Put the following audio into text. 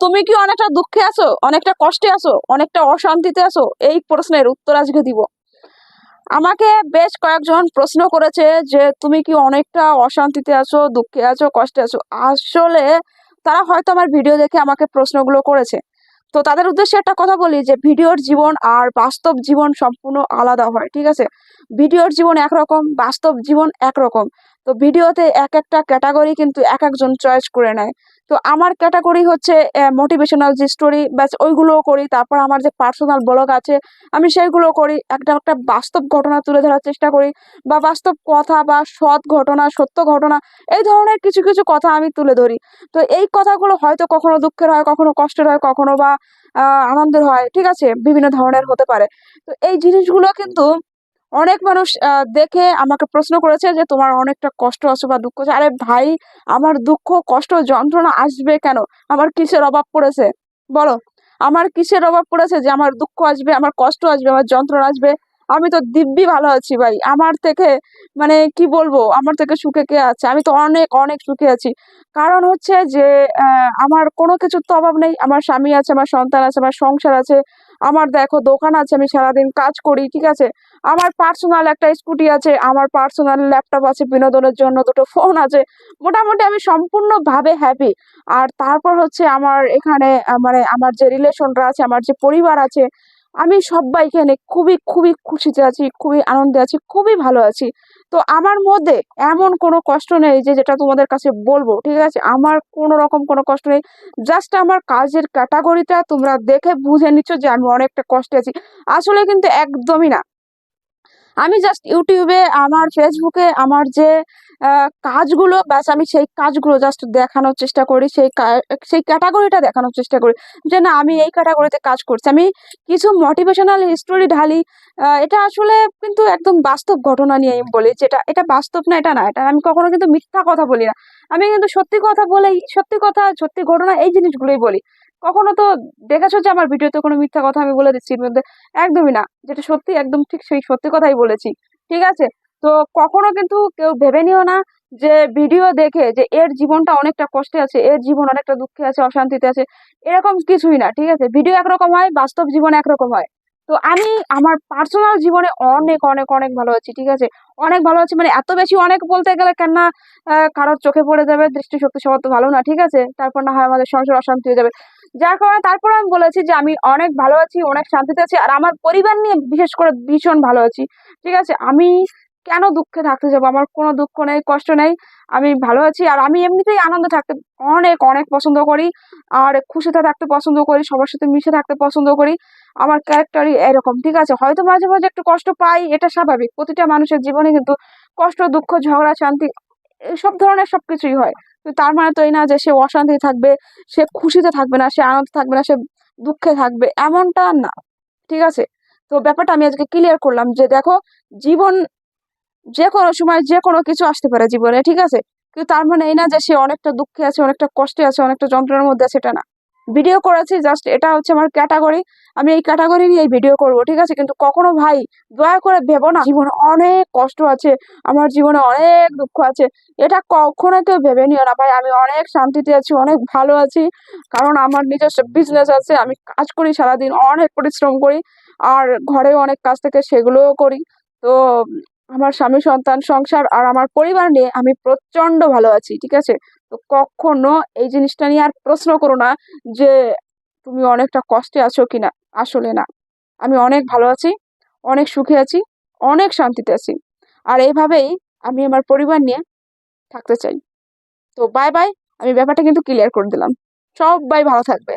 তুমি কি অনেকটা দুঃখে আছো? অনেকটা কষ্টে আছো? অনেকটা অশান্তিতে আছো? এই প্রশ্নের উত্তর আজকে দিব। আমাকে বেশ কয়েকজন প্রশ্ন করেছে যে, তুমি কি অনেকটা অশান্তিতে আছো, দুঃখে আছো, কষ্টে আছো? আসলে তারা হয়তো আমার ভিডিও দেখে আমাকে প্রশ্নগুলো করেছে। তো তাদের উদ্দেশ্যে একটা কথা বলি যে, ভিডিওর জীবন আর বাস্তব জীবন সম্পূর্ণ আলাদা হয়, ঠিক আছে? ভিডিওর জীবন একরকম, বাস্তব জীবন একরকম। তো ভিডিওতে এক একটা ক্যাটাগরি কিন্তু এক একজন চয়েস করে নেয়। তো আমার ক্যাটাগরি হচ্ছে মোটিভেশনাল যে স্টোরি ব্যাস ওইগুলোও করি। তারপর আমার যে পার্সোনাল ব্লগ আছে, আমি সেইগুলো করি। একটা একটা বাস্তব ঘটনা তুলে ধরার চেষ্টা করি বা বাস্তব কথা বা সৎ ঘটনা, সত্য ঘটনা, এই ধরনের কিছু কিছু কথা আমি তুলে ধরি। তো এই কথাগুলো হয়তো কখনো দুঃখের হয়, কখনো কষ্টের হয়, কখনো বা আনন্দের হয়, ঠিক আছে? বিভিন্ন ধরনের হতে পারে। তো এই জিনিসগুলো কিন্তু অনেক মানুষ দেখে আমাকে প্রশ্ন করেছে যে তোমার অনেকটা কষ্ট আছে বা দুঃখ আছে। আরে ভাই, আমার দুঃখ, কষ্ট, যন্ত্রণা আসবে কেন? আমার কিসের অভাব পড়েছে? বলো। আমার কিসের অভাব পড়েছে যে আমার দুঃখ আসবে, আমার কষ্ট আসবে, আমার যন্ত্রণা আসবে? আমি তো দিব্যি ভালো আছি ভাই। আমার থেকে মানে কি বলব, আমার থেকে সুখে কে আছে? আমি তো অনেক অনেক সুখে আছি। কারণ হচ্ছে যে আমার কোনো কিছুর তো অভাব নেই। আমার স্বামী আছে, আমার সন্তান আছে, আমার সংসার আছে। আমার দেখো দোকান আছে, আমি সারাদিন কাজ করি, ঠিক আছে? আমার পার্সোনাল একটা স্কুটি আছে, আমার পার্সোনাল ল্যাপটপ আছে, বিনোদনের জন্য দুটো ফোন আছে। মোটামুটি আমি সম্পূর্ণভাবে হ্যাপি আর তারপর হচ্ছে আমার এখানে মানে আমার যে রিলেশনরা আছে, আমার যে পরিবার আছে আমি সবাইকে এনে খুবই খুবই খুশিতে আছি, খুবই আনন্দে আছি, খুবই ভালো আছি। তো আমার মধ্যে এমন কোনো কষ্ট নেই যে যেটা তোমাদের কাছে বলব, ঠিক আছে? আমার কোনো রকম কোনো কষ্ট নেই। জাস্ট আমার কাজের ক্যাটাগরিটা তোমরা দেখে বুঝে নিচ্ছ যে আমি অনেকটা কষ্টে আছি। আসলে কিন্তু একদমই না। আমি জাস্ট ইউটিউবে আমার ফেসবুকে আমার যে কাজগুলো, ব্যাস আমি সেই কাজগুলো জাস্ট দেখানোর চেষ্টা করি, সেই সেই ক্যাটাগরিটা দেখানোর চেষ্টা করি। যে না, আমি এই ক্যাটাগরিতে কাজ করছি। আমি কিছু মোটিভেশনাল হিস্টোরি ঢালি এটা আসলে কিন্তু একদম বাস্তব ঘটনা নিয়ে আমি বলি, যেটা, এটা বাস্তব না, এটা না, এটা আমি কখনো কিন্তু মিথ্যা কথা বলি না। আমি কিন্তু সত্যি কথা বলেই, সত্যি কথা, সত্যি ঘটনা এই জিনিসগুলোই বলি। কখনো তো দেখেছ যে আমার ভিডিওতে কোনো মিথ্যা কথা আমি বলে দিচ্ছি মধ্যে একদমই না। যেটা সত্যি একদম ঠিক সেই সত্যি কথাই বলেছি ঠিক আছে? তো কখনো কিন্তু কেউ ভেবে নিও না যে ভিডিও দেখে যে এর জীবনটা অনেকটা কষ্টে আছে এর জীবন অনেকটা দুঃখে আছে অশান্তিতে আছে এরকম কিছুই না ঠিক আছে? ভিডিও একরকম হয় বাস্তব জীবন একরকম হয়। তো আমি আমার পার্সোনাল জীবনে অনেক অনেক অনেক ভালো আছি ঠিক আছে? অনেক ভালো আছি মানে এত বেশি অনেক বলতে গেলে কেন না আহ, কারোর চোখে পড়ে যাবে দৃষ্টিশক্তি সবার তো ভালো না ঠিক আছে? তারপর না হয় আমাদের সংসার অশান্তি হয়ে যাবে। যার কারণে তারপর আমি বলেছি যে আমি অনেক ভালো আছি, অনেক শান্তিতে আছি, আর আমার পরিবার নিয়ে বিশেষ করে ভীষণ ভালো আছি। ঠিক আছে, আমি কেন দুঃখে থাকতে যাব? আমার কোনো দুঃখ নেই, কষ্ট নেই, আমি ভালো আছি, আর আমি এমনিতেই আনন্দ থাকতে অনেক অনেক পছন্দ করি, আর খুশিতে থাকতে পছন্দ করি, সবার সাথে মিশে থাকতে পছন্দ করি, আমার ক্যারেক্টারই এরকম, ঠিক আছে? হয়তো মাঝে মাঝে একটু কষ্ট পাই, এটা স্বাভাবিক, প্রতিটা মানুষের জীবনে কিন্তু কষ্ট, দুঃখ, ঝগড়া, শান্তি সব ধরনের সব কিছুই হয়। তার মানে তো এই না যে সে অশান্তি থাকবে, সে খুশিতে থাকবে না, সে আনন্দ থাকবে না, সে দুঃখে থাকবে, এমনটা না, ঠিক আছে? তো ব্যাপারটা আমি আজকে ক্লিয়ার করলাম যে দেখো, জীবন যে কোনো সময় যে কোনো কিছু আসতে পারে জীবনে, ঠিক আছে? কিন্তু তার মানে এই না যে সে অনেকটা দুঃখে আছে, অনেকটা কষ্টে আছে, অনেকটা যন্ত্রণার মধ্যে আছে, এটা না। ভিডিও করেছি জাস্ট এটা হচ্ছে আমার ক্যাটাগরি আমি এই ক্যাটাগরি নিয়ে ভিডিও করব, ঠিক আছে? কিন্তু কখনো ভাই, দয়া করে ভেবো না, জীবনে অনেক কষ্ট আছে, আমার জীবনে অনেক দুঃখ আছে। এটা কখনো কেউ ভেবে নিও না ভাই, আমি অনেক শান্তিতে আছি, অনেক ভালো আছি, কারণ আমার নিজস্ব বিজনেস আছে, আমি কাজ করি সারাদিন, অনেক পরিশ্রম করি, আর ঘরেও অনেক কাজ থেকে, সেগুলোও করি। তো আমার স্বামী সন্তান, সংসার আর আমার পরিবার নিয়ে আমি প্রচণ্ড ভালো আছি, ঠিক আছে? তো কখনো এই জিনিসটা নিয়ে আর প্রশ্ন করো না যে তুমি অনেকটা কষ্টে আছো কিনা, আসলে না। আমি অনেক ভালো আছি, অনেক সুখে আছি, অনেক শান্তিতে আছি। আর এইভাবেই আমি আমার পরিবার নিয়ে থাকতে চাই। তো বাই বাই আমি ব্যাপারটা কিন্তু ক্লিয়ার করে দিলাম। সবাই ভালো থাকবে।